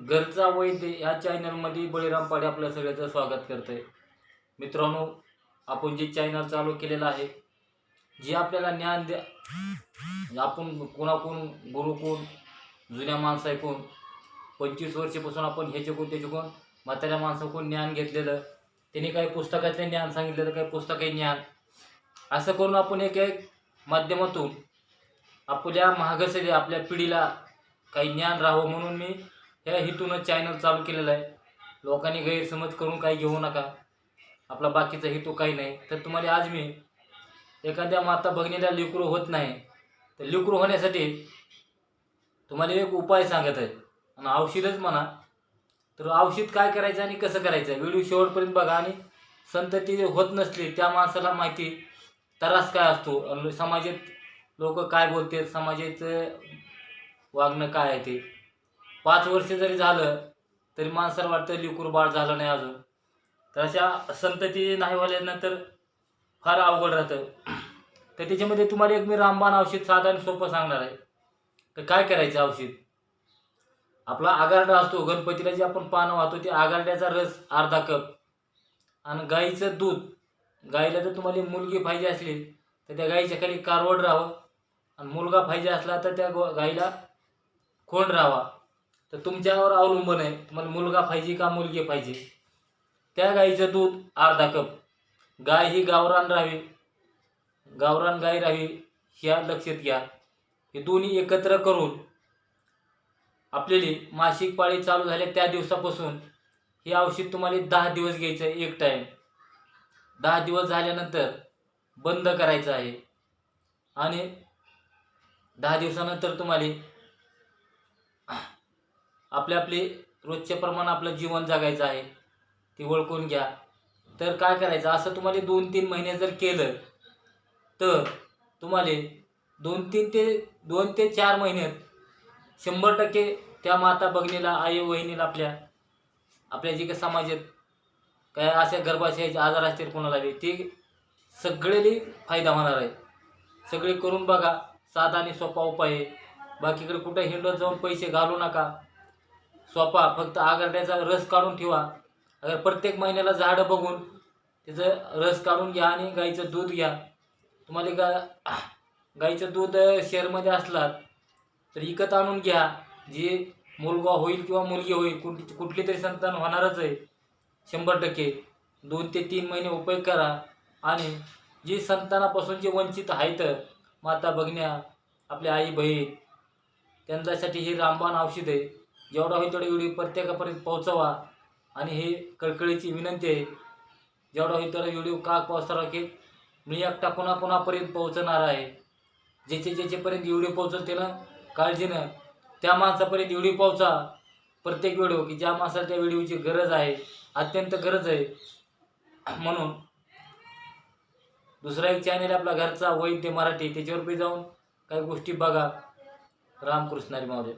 घरचा वैद्य या चॅनलमध्ये बळीराम पाडे आपल्या सगळ्याचं स्वागत करतोय. मित्रांनो आपण जे चॅनल चालू केलेलं आहे जे आपल्याला ज्ञान द्या आपण कोणाकोण गुरु कोण जुन्या माणसं ऐकून पंचवीस वर्षापासून आपण ह्याच्याकडून त्याच्याकडून म्हाताऱ्या माणसाकडून ज्ञान घेतलेलं त्यांनी काही पुस्तकातले ज्ञान सांगितलेलं काही पुस्तकाही ज्ञान असं करून आपण एक एक माध्यमातून आपल्या महागसरी आपल्या पिढीला काही ज्ञान राहावं म्हणून मी ह्या हेतूनं चॅनल चालू केलेलं आहे. लोकांनी गैरसमज करून काही घेऊ नका. आपला बाकीचा हेतू काही नाही. तर तुम्हाला आज मी एखाद्या माता बघण्याला लिकरू होत नाही. तर लिकरू होण्यासाठी तुम्हाला एक उपाय सांगत आहे. आणि औषधच म्हणा. तर औषध काय करायचं आणि कसं करायचं? व्हिडिओ शेवटपर्यंत बघा आणि संतती होत नसली त्या माणसाला माहिती त्रास काय असतो? समाजात लोक काय बोलतात? समाजाचं वागणं काय आहे ते? पाच वर्ष जरी झालं तरी माणसाला वाटतं लिकूर बाळ झालं नाही अजून. तर अशा संतती नाही व्हायल्यानंतर फार अवघड राहतं. तर त्याच्यामध्ये तुम्हाला एक मी रामबाण औषध साधं आणि सोपं सांगणार आहे. तर काय करायचं औषध? आपला आगारडा असतो गणपतीला जे आपण पानं वाहतो ते आगारड्याचा रस अर्धा कप. आणि गाईचं दूध. गाईला जर तुम्हाला मुलगी पाहिजे असली तर त्या गाईच्या खाली कारवड राहावं. आणि मुलगा पाहिजे असला तर त्या गाईला खोंड राहावा. तर तुमच्यावर अवलंबून आहे. तुम्हाला मुलगा पाहिजे का मुलगी पाहिजे? त्या गाईचं दूध अर्धा कप. गाय ही गावरान राहावी गावरान गाय राहावी ह्या लक्षात घ्या. हे दोन्ही एकत्र करून आपल्याली मासिक पाळी चालू झाल्या त्या दिवसापासून हे औषध तुम्हाला दहा दिवस घ्यायचं आहे एक टाईम दहा दिवस झाल्यानंतर बंद करायचं आहे. आणि दहा दिवसानंतर तुम्हाला आपले आपले रोजचे प्रमाण आपलं जीवन जगायचं आहे. ती ओळखून घ्या. तर काय करायचं? असं तुम्हाला दोन तीन महिने जर केलं तर तुम्हाला दोन तीन ते दोन ते चार महिन्यात शंभर टक्के त्या माता बघणीला आई वहिनीला आपल्या आपल्या जे काही समाजात काय अशा गर्भाशयाचे आजार असतील कोणाला बी ते सगळेली फायदा होणार आहे. सगळे करून बघा साधा आणि सोपा उपाय आहे. बाकीकडे कुठं हिंडत जाऊन पैसे घालू नका. सोपा फक्त आगरड्याचा रस काढून ठेवा. अगर प्रत्येक महिन्याला झाडं बघून त्याचं रस काढून घ्या आणि गाईचं दूध घ्या. तुम्हाला गा गाईचं दूध शेअरमध्ये असला तर विकत आणून घ्या. जे मुलगा होईल किंवा मुलगी होईल कुठ कुठली तरी संतान होणारच आहे. शंभर टक्के. दोन ते तीन महिने उपयोग करा. आणि जी संतानापासून जे वंचित आहेत माता बघण्या आपल्या आई बहीण त्यांच्यासाठी हे रामबाण औषध आहे. जेवढा होईल तेवढा व्हिडिओ प्रत्येकापर्यंत पोहोचवा. आणि हे कळकळीची विनंती आहे. जेवढा होईल तेवढा व्हिडिओ का पोहोचणार की मी एकटा कोणाकोणापर्यंत पोहोचणार आहे. ज्याचे ज्याच्यापर्यंत व्हिडिओ पोहोचल त्यानं काळजीनं त्या माणसापर्यंत व्हिडिओ पोहोचा. प्रत्येक व्हिडिओ की ज्या माणसाला त्या व्हिडिओची गरज आहे अत्यंत गरज आहे. म्हणून दुसरा एक चॅनल आपला घरचा वैद्य मराठी. त्याच्यावर बी जाऊन काही गोष्टी बघा. रामकृष्णारी महोदय